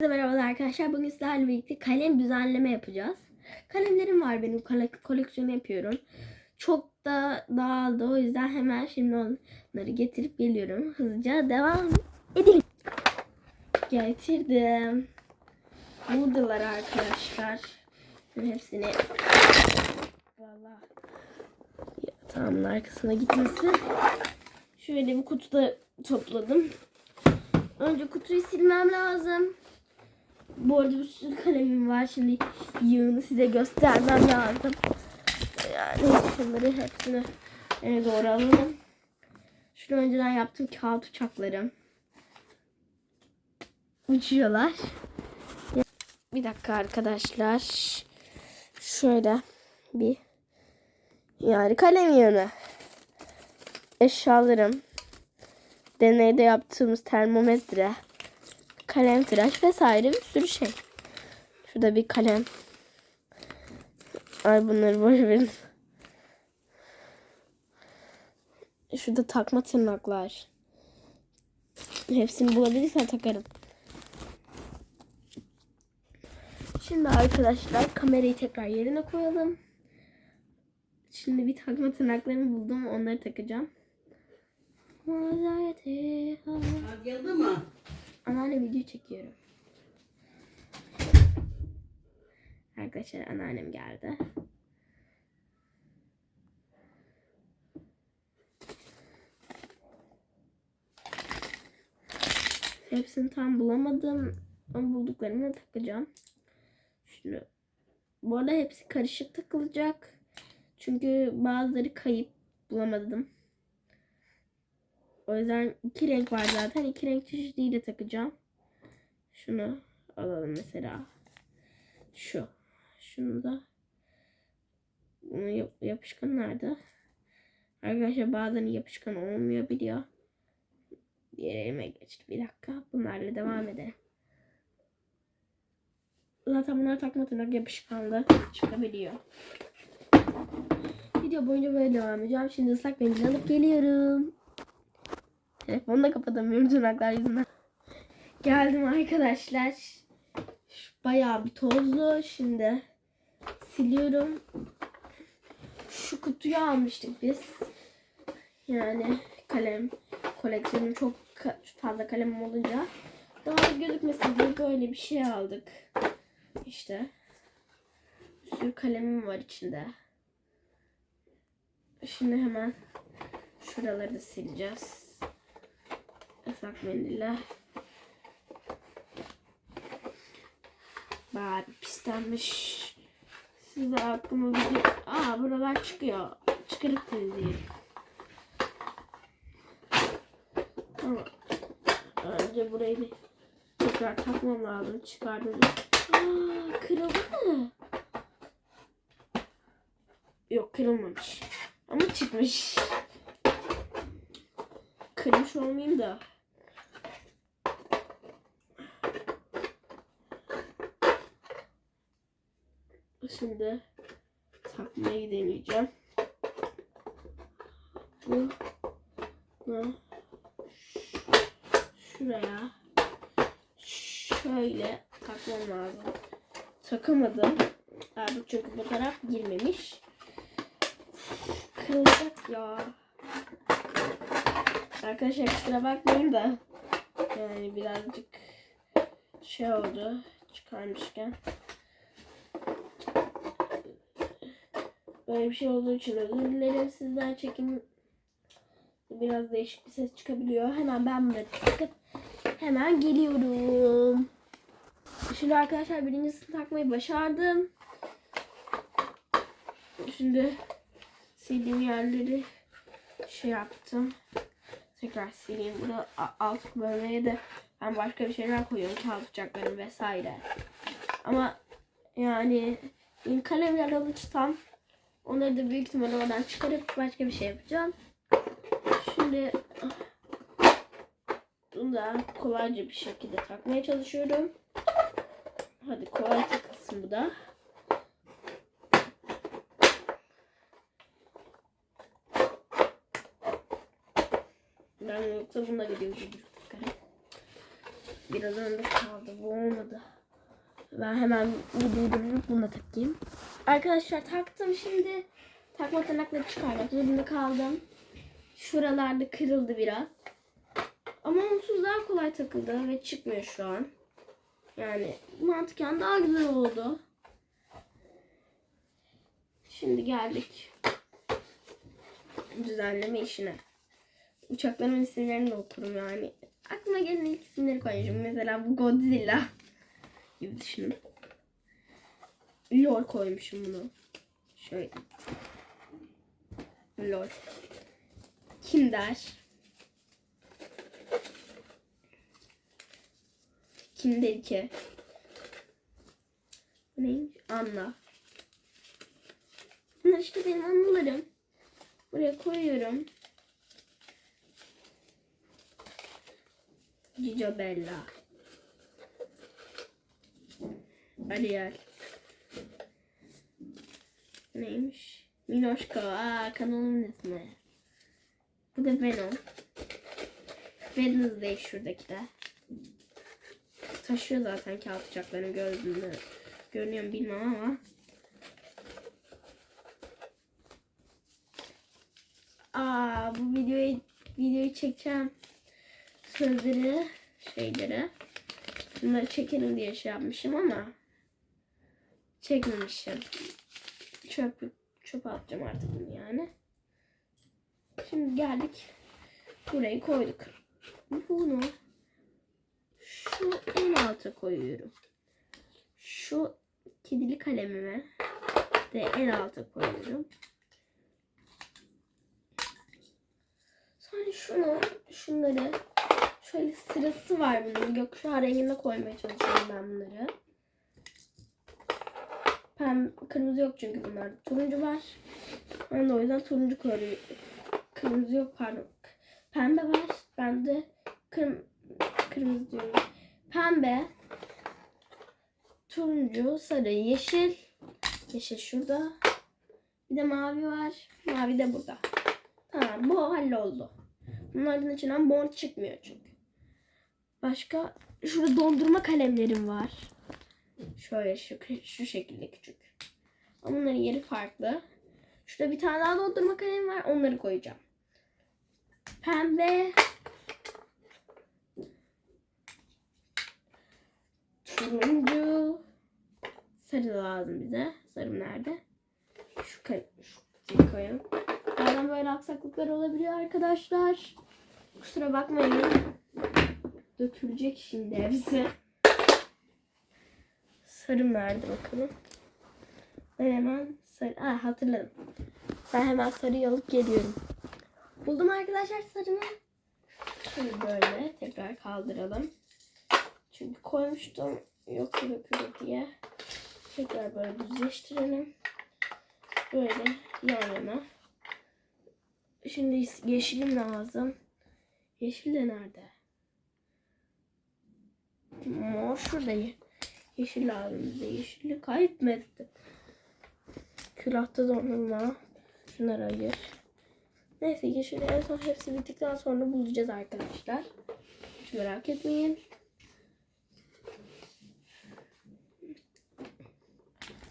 Herkese merhabalar arkadaşlar. Bugün sizlerle birlikte kalem düzenleme yapacağız. Kalemlerim var benim kole- koleksiyonu yapıyorum. Çok da dağıldı o yüzden hemen şimdi onları getirip geliyorum. Hızlıca devam edelim. Getirdim. Buradalar arkadaşlar. Şimdi hepsini Vallahi yatağımın arkasına gitmesin. Şöyle bir kutuda topladım. Önce kutuyu silmem lazım. Bu arada bir sürü kalemim var. Şimdi yığını size göstermem lazım. Yani şunları hepsini eve doğru alalım. Şunu önceden yaptım kağıt uçaklarım. Uçuyorlar. Bir dakika arkadaşlar. Şöyle bir yani kalem yığını. Eşyalarım. Deneyde yaptığımız termometre kalem tıraş vesaire bir sürü şey. Şurada bir kalem. Ay bunları boş verin. Şurada takma tırnaklar. Hepsini bulabilirsem takarım. Şimdi arkadaşlar kamerayı tekrar yerine koyalım. Şimdi bir takma tırnaklarımı buldum. Onları takacağım. Geldi mi? Anneanne video çekiyorum. Arkadaşlar anneannem geldi. Hepsini tam bulamadım. Ama bulduklarımı takacağım. Şimdi bu arada hepsi karışık takılacak. Çünkü bazıları kayıp bulamadım. O yüzden iki renk var zaten. İki renk çeşidiyle takacağım. Şunu alalım mesela. Şu. Şunu da. Bunun yap- yapışkan nerede? Arkadaşlar bazen yapışkan olmuyor biliyor. Diğer elime geçti. Bir dakika. Bunlarla devam edelim. Zaten bunları takma tırnak yapışkanlı çıkabiliyor. Video boyunca böyle devam edeceğim. Şimdi ıslak mendil alıp geliyorum. Telefonu da kapatamıyorum tırnaklar yüzünden. Geldim arkadaşlar. Şu Bayağı bir tozlu. Şimdi siliyorum. Şu kutuyu almıştık biz. Yani kalem koleksiyonum çok fazla kalemim olunca daha gözükmesin diye böyle bir şey aldık. İşte bir sürü kalemim var içinde. Şimdi hemen şuraları da sileceğiz. Islak mendille. Bir pislenmiş. Size aklıma şey- Aa buralar çıkıyor. Çıkarıp temizleyelim. Ama önce burayı bir tekrar takmam lazım. Çıkardım. Aa kırıldı? Yok kırılmamış. Ama çıkmış. Kırmış olmayayım da. Şimdi takmayı deneyeceğim. Bu şuraya şöyle takmam lazım. Takamadım. Abi çünkü bu taraf girmemiş. Kırılacak ya. Arkadaşlar kusura bakmayın da yani birazcık şey oldu çıkarmışken. Böyle bir şey olduğu için özür dilerim sizden çekim biraz değişik bir ses çıkabiliyor. Hemen ben bunu takıp hemen geliyorum. Şimdi arkadaşlar birincisini takmayı başardım. Şimdi sildiğim yerleri şey yaptım. Tekrar sileyim. A- alt bölmeye de ben başka bir şeyler koyuyorum. Kağıt uçakları vesaire. Ama yani benim kalemler alırsam onları da büyük ihtimalle oradan çıkarıp başka bir şey yapacağım. Şimdi bunu da kolayca bir şekilde takmaya çalışıyorum. Hadi kolay takılsın bu da. Ben yoksa bununla gidiyorum. biraz önde kaldı. Bu olmadı. Ben hemen videoyu durdurup bunu takayım. Arkadaşlar taktım şimdi. Takma tırnakları çıkarmak zorunda kaldım. Şuralarda kırıldı biraz. Ama onsuz daha kolay takıldı ve çıkmıyor şu an. Yani mantıken daha güzel oldu. Şimdi geldik düzenleme işine. Uçakların isimlerini de okurum yani. Aklıma gelen ilk isimleri koyacağım. Mesela bu Godzilla gibi düşünün. Lol koymuşum bunu. Şöyle. Lol. Kim der? Kim der ki? Neymiş? Anla. Bunlar işte benim anılarım. Buraya koyuyorum. Cicio Bella. Ariel. Neymiş? Minoşko. Aa kanalımın ismi. Bu da Venom. Wednesday şuradaki de. Taşıyor zaten kağıt bıçaklarını gördüğünü. Görünüyor mu bilmem ama. Aa bu videoyu videoyu çekeceğim. Sözleri şeyleri. Bunları çekelim diye şey yapmışım ama çekmemişim. Çöp çöp atacağım artık bunu yani. Şimdi geldik. Burayı koyduk. Bunu şu en alta koyuyorum. Şu kedili kalemimi de en alta koyuyorum. Sonra şunu, şunları şöyle sırası var bunun. Gökkuşağı renginde koymaya çalışıyorum ben bunları. Pem, kırmızı yok çünkü bunlar. Turuncu var. Ben de o yüzden turuncu koyuyorum. Kırmızı yok pardon. Pembe var. Ben de kırm kırmızı diyorum. Pembe, turuncu, sarı, yeşil. Yeşil şurada. Bir de mavi var. Mavi de burada. Tamam bu halloldu. Bunlardan içinden mor çıkmıyor çünkü. Başka şurada dondurma kalemlerim var. Şöyle şu, şu şekilde küçük. Ama bunların yeri farklı. Şurada bir tane daha dondurma kalemi var. Onları koyacağım. Pembe. Turuncu. Sarı lazım bize. Sarı nerede? Şu, şu kutuyu koyalım. Bazen böyle aksaklıklar olabiliyor arkadaşlar. Kusura bakmayın. Dökülecek şimdi hepsi. Sarı nerede bakalım. Ben hemen sarı... Aa, hatırladım. Ben hemen sarıyı alıp geliyorum. Buldum arkadaşlar sarımı. Şimdi böyle tekrar kaldıralım. Çünkü koymuştum yoksa dökülür diye. Tekrar böyle düzleştirelim. Böyle yan yana. Şimdi yeşilim lazım. Yeşil de nerede? Mor şurada. Ye- Yeşil lazım bize. Yeşili ettim? Külahta dondurma. Şunları ayır. Neyse yeşili en son hepsi bittikten sonra bulacağız arkadaşlar. Hiç merak etmeyin.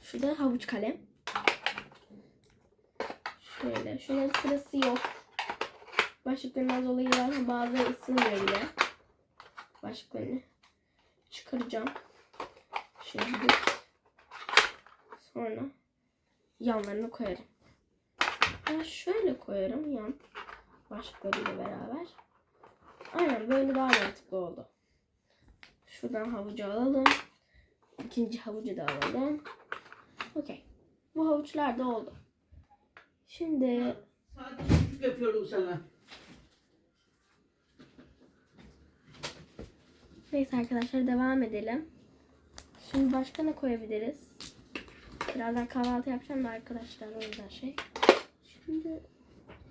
Şurada havuç kalem. Şöyle. Şunların sırası yok. Başlıklarından dolayı zaten bazıları ısınmıyor bile. Başlıklarını çıkaracağım. Şimdi sonra yanlarını koyarım. Ben şöyle koyarım yan başlıklarıyla beraber. Aynen böyle daha mantıklı oldu. Şuradan havucu alalım. İkinci havucu da alalım. Okey. Bu havuçlar da oldu. Şimdi Sadece küçük yapıyorum sana. neyse arkadaşlar devam edelim. Şimdi başka ne koyabiliriz? Birazdan kahvaltı yapacağım da arkadaşlar o yüzden şey. Şimdi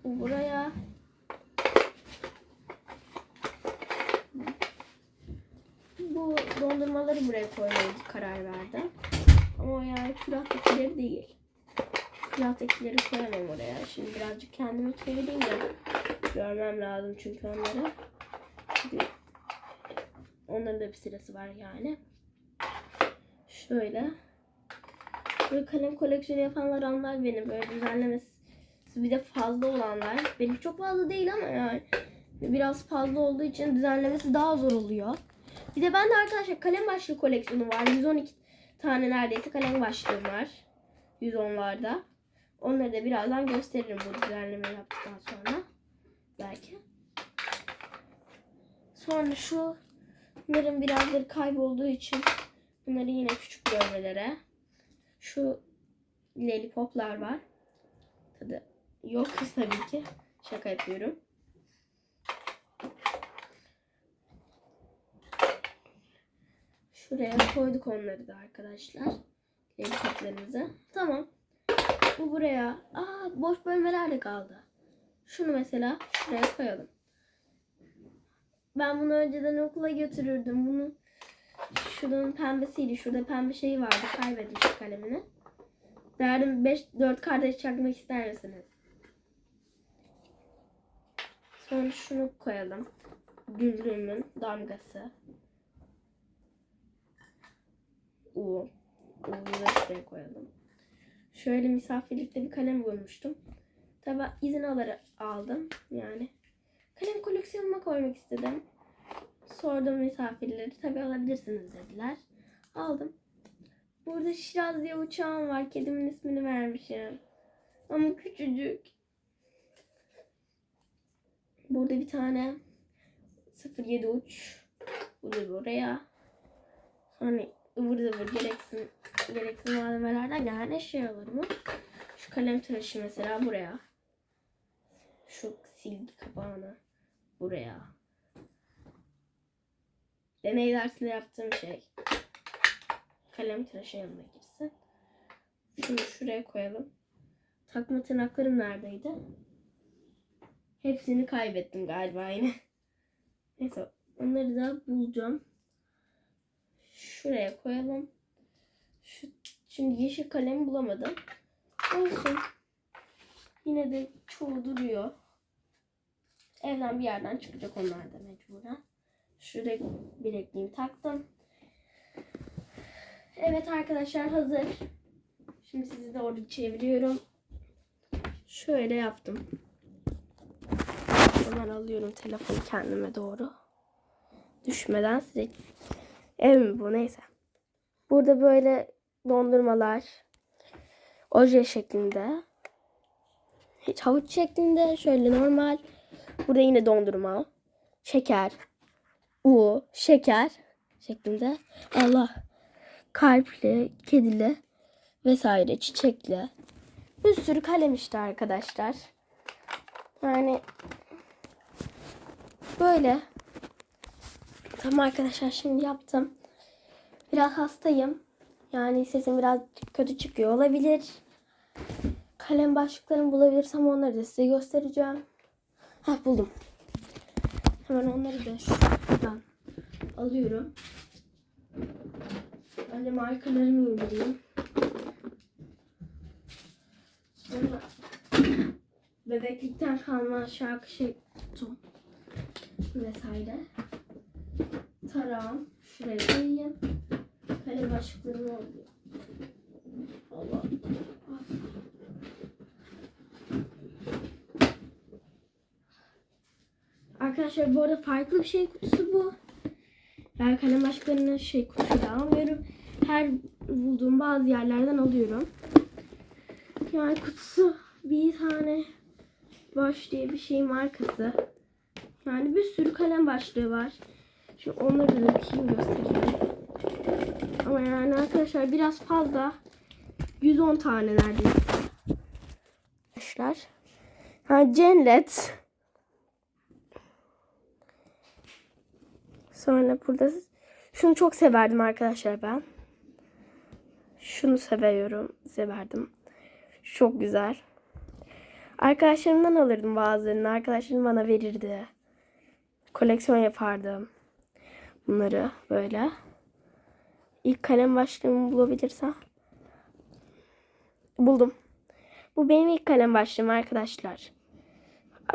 buraya bu dondurmaları buraya koymaya karar verdim. Ama yani külahtakileri değil. Külahtakileri koyamam oraya. Şimdi birazcık kendimi çevireyim de görmem lazım çünkü onları. Onların da bir sırası var yani. Şöyle. Böyle kalem koleksiyonu yapanlar anlar beni böyle düzenlemesi bir de fazla olanlar. Benim çok fazla değil ama yani biraz fazla olduğu için düzenlemesi daha zor oluyor. Bir de ben de arkadaşlar kalem başlığı koleksiyonu var. 112 tane neredeyse kalem başlığım var. 110'larda. Onları da birazdan gösteririm bu düzenleme yaptıktan sonra. Belki. Sonra şu bunların birazları kaybolduğu için bunları yine küçük bölmelere şu lollipoplar var. Tadı yok tabii ki. Şaka yapıyorum. Şuraya koyduk onları da arkadaşlar. Lollipoplarımızı. Tamam. Bu buraya. Aa boş bölmeler de kaldı. Şunu mesela şuraya koyalım. Ben bunu önceden okula götürürdüm. Bunu şunun pembesiydi. Şurada pembe şeyi vardı. Kaybetmişim kalemini. Derdim 5 4 kardeş çakmak ister misiniz? Sonra şunu koyalım. Güllüğümün damgası. U. U'yu da şuraya koyalım. Şöyle misafirlikte bir kalem bulmuştum. Tabi izin alarak aldım. Yani kalem koleksiyonuma koymak istedim. Sordum misafirleri. Tabi alabilirsiniz dediler. Aldım. Burada Şiraz diye uçağım var. Kedimin ismini vermişim. Ama küçücük. Burada bir tane 07 uç. Bu da buraya. Sonra ıvır zıvır gereksin, gereksiz malzemelerden yani şey olur mu? Şu kalem tıraşı mesela buraya. Şu silgi kapağını buraya. Deney dersinde yaptığım şey. Kalem tıraşı yanına girsin. Şunu şuraya koyalım. Takma tırnaklarım neredeydi? Hepsini kaybettim galiba yine. Neyse onları da bulacağım. Şuraya koyalım. Şu, şimdi yeşil kalemi bulamadım. Olsun. Yine de çoğu duruyor. Evden bir yerden çıkacak onlar da mecburen. Şuraya bilekliğimi taktım. Evet arkadaşlar hazır. Şimdi sizi doğru çeviriyorum. Şöyle yaptım. Hemen alıyorum telefonu kendime doğru. Düşmeden size Ev mi bu neyse. Burada böyle dondurmalar oje şeklinde. Hiç havuç şeklinde şöyle normal. Burada yine dondurma. Şeker. U, şeker şeklinde. Allah. Kalpli, kedili vesaire çiçekli. Bir sürü kalem işte arkadaşlar. Yani böyle. Tamam arkadaşlar şimdi yaptım. Biraz hastayım. Yani sesim biraz kötü çıkıyor olabilir. Kalem başlıklarını bulabilirsem onları da size göstereceğim. Ha buldum. Hemen onları da şuradan alıyorum. Önce markalarımı indireyim. Sonra bebeklikten kalma şarkı şey tutum vesaire tarağım şuraya koyayım. Kalem başlıklarım oluyor. Allah. Arkadaşlar bu arada farklı bir şey kutusu bu. Ben kalem başlıklarını şey kutusuyla almıyorum. Her bulduğum bazı yerlerden alıyorum. Yani kutusu bir tane Boş diye bir şey markası. Yani bir sürü kalem başlığı var. Şimdi onları da dökeyim göstereyim. Ama yani arkadaşlar biraz fazla. 110 tane neredeyse. Arkadaşlar. Ha cennet. Sonra burada şunu çok severdim arkadaşlar ben. Şunu seviyorum. Severdim. Çok güzel. Arkadaşlarımdan alırdım bazılarını. Arkadaşlarım bana verirdi. Koleksiyon yapardım bunları böyle. İlk kalem başlığımı bulabilirsem. Buldum. Bu benim ilk kalem başlığım arkadaşlar.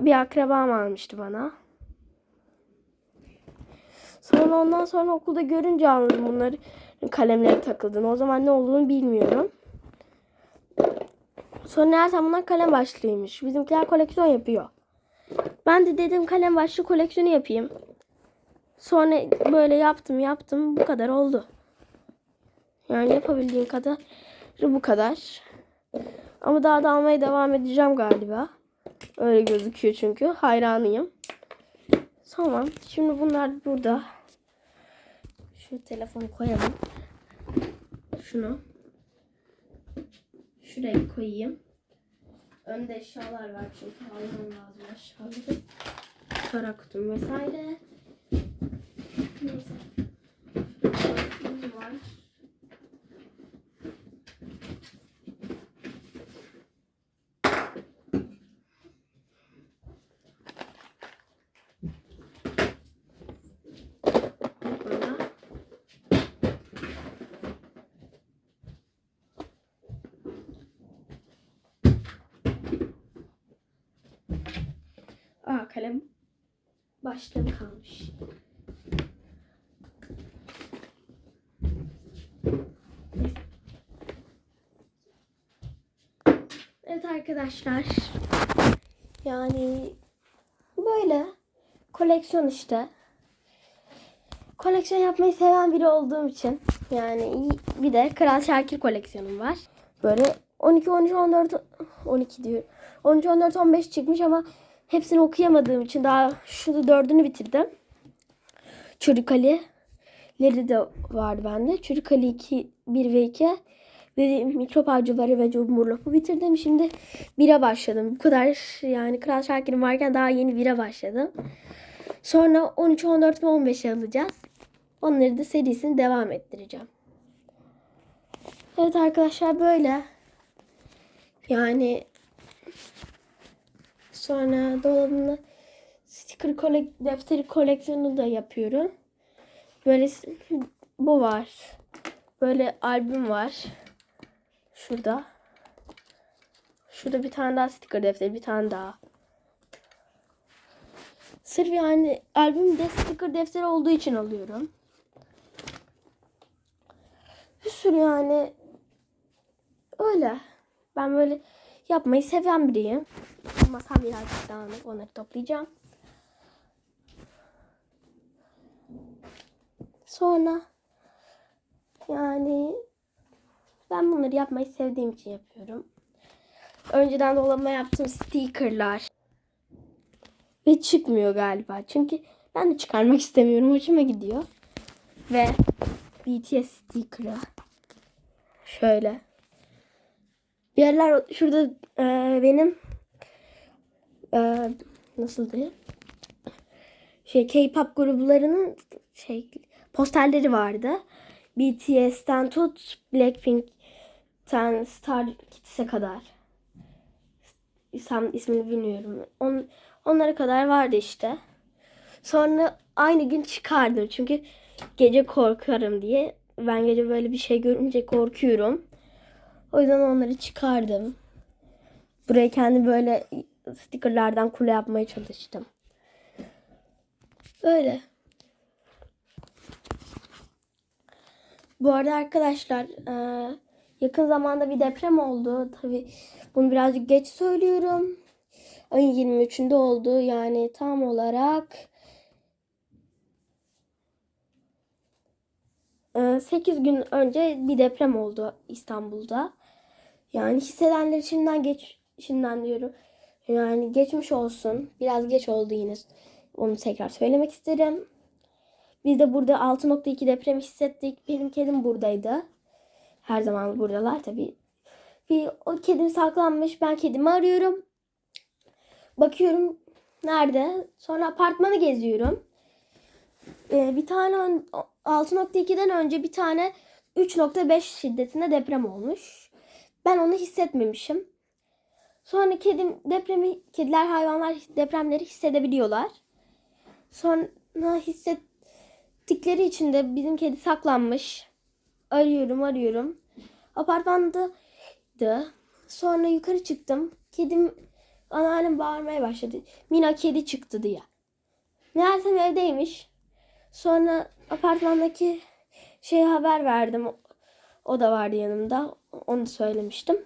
Bir akrabam almıştı bana. Sonra ondan sonra okulda görünce anladım bunları kalemlere takıldığını. O zaman ne olduğunu bilmiyorum. Sonra meğersem bunlar kalem başlığıymış. Bizimkiler koleksiyon yapıyor. Ben de dedim kalem başlı koleksiyonu yapayım. Sonra böyle yaptım yaptım bu kadar oldu. Yani yapabildiğim kadar bu kadar. Ama daha da almaya devam edeceğim galiba. Öyle gözüküyor çünkü. Hayranıyım. Tamam. Şimdi bunlar burada. Şu telefonu koyalım. Şunu. Şuraya koyayım. Önde eşyalar var çünkü almam lazım eşyaları. Kara kutum vesaire. Neyse. Bu var. Bana. Aa kalem başlığı kalmış. Evet arkadaşlar. Yani böyle koleksiyon işte. Koleksiyon yapmayı seven biri olduğum için yani bir de Kral Şakir koleksiyonum var. Böyle 12 13 14 12 diyor. 13 14 15 çıkmış ama hepsini okuyamadığım için daha şu dördünü bitirdim. Çocuk Ali'leri de var bende. Çocuk Ali 2 1 ve 2 ve mikrop avcıları ve cumhurlopu bitirdim. Şimdi 1'e başladım. Bu kadar yani Kral Şakir'im varken daha yeni 1'e başladım. Sonra 13, 14 ve 15'e alacağız. Onları da serisini devam ettireceğim. Evet arkadaşlar böyle. Yani sonra dolabımda sticker kolek defteri koleksiyonu da yapıyorum. Böyle bu var. Böyle albüm var. Şurada. Şurada bir tane daha sticker defteri, bir tane daha. Sırf yani albümde sticker defteri olduğu için alıyorum. Bir sürü yani öyle. Ben böyle yapmayı seven biriyim. Masam birazcık dağınık. Onları toplayacağım. Sonra yani ben bunları yapmayı sevdiğim için yapıyorum. Önceden dolabıma yaptığım stickerlar ve çıkmıyor galiba. Çünkü ben de çıkarmak istemiyorum. Hoşuma gidiyor. Ve BTS sticker'ı. Şöyle. Bir yerler şurada e, benim e, nasıl diyeyim? Şey K-pop gruplarının şey posterleri vardı. BTS'ten tut Blackpink'ten Star Kids'e kadar. Tam ismini bilmiyorum. On, onlara kadar vardı işte. Sonra aynı gün çıkardım. Çünkü gece korkarım diye. Ben gece böyle bir şey görünce korkuyorum. O yüzden onları çıkardım. Buraya kendi böyle stickerlardan kule yapmaya çalıştım. Böyle. Bu arada arkadaşlar eee, yakın zamanda bir deprem oldu. Tabi bunu birazcık geç söylüyorum. Ayın 23'ünde oldu. Yani tam olarak 8 gün önce bir deprem oldu İstanbul'da. Yani hissedenler şimdiden geç şimdiden diyorum. Yani geçmiş olsun. Biraz geç oldu yine. Onu tekrar söylemek isterim. Biz de burada 6.2 deprem hissettik. Benim kedim buradaydı. Her zaman buradalar tabii. Bir o kedim saklanmış. Ben kedimi arıyorum. Bakıyorum nerede? Sonra apartmanı geziyorum. Ee, bir tane ön- 6.2'den önce bir tane 3.5 şiddetinde deprem olmuş. Ben onu hissetmemişim. Sonra kedim depremi kediler hayvanlar depremleri hissedebiliyorlar. Sonra hissettikleri için de bizim kedi saklanmış. Arıyorum arıyorum. Apartmandaydı. Sonra yukarı çıktım. Kedim anneannem bağırmaya başladı. Mina kedi çıktı diye. Meğersem evdeymiş. Sonra apartmandaki şeye haber verdim. O da vardı yanımda. Onu da söylemiştim.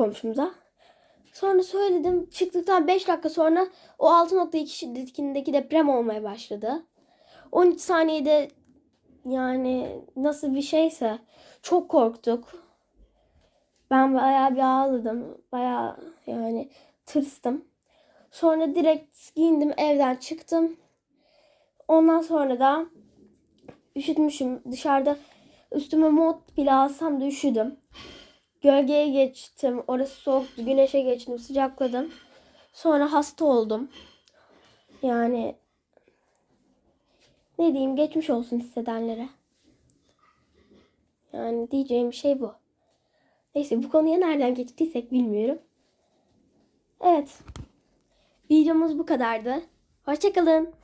Komşumuza. Sonra söyledim. Çıktıktan 5 dakika sonra o 6.2 şiddetindeki deprem olmaya başladı. 13 saniyede yani nasıl bir şeyse çok korktuk. Ben bayağı bir ağladım. Bayağı yani tırstım. Sonra direkt giyindim evden çıktım. Ondan sonra da üşütmüşüm. Dışarıda üstüme mont bile alsam da üşüdüm. Gölgeye geçtim. Orası soğuktu. Güneşe geçtim. Sıcakladım. Sonra hasta oldum. Yani ne diyeyim geçmiş olsun hissedenlere. Yani diyeceğim şey bu. Neyse bu konuya nereden geçtiysek bilmiyorum. Evet. Videomuz bu kadardı. Hoşçakalın.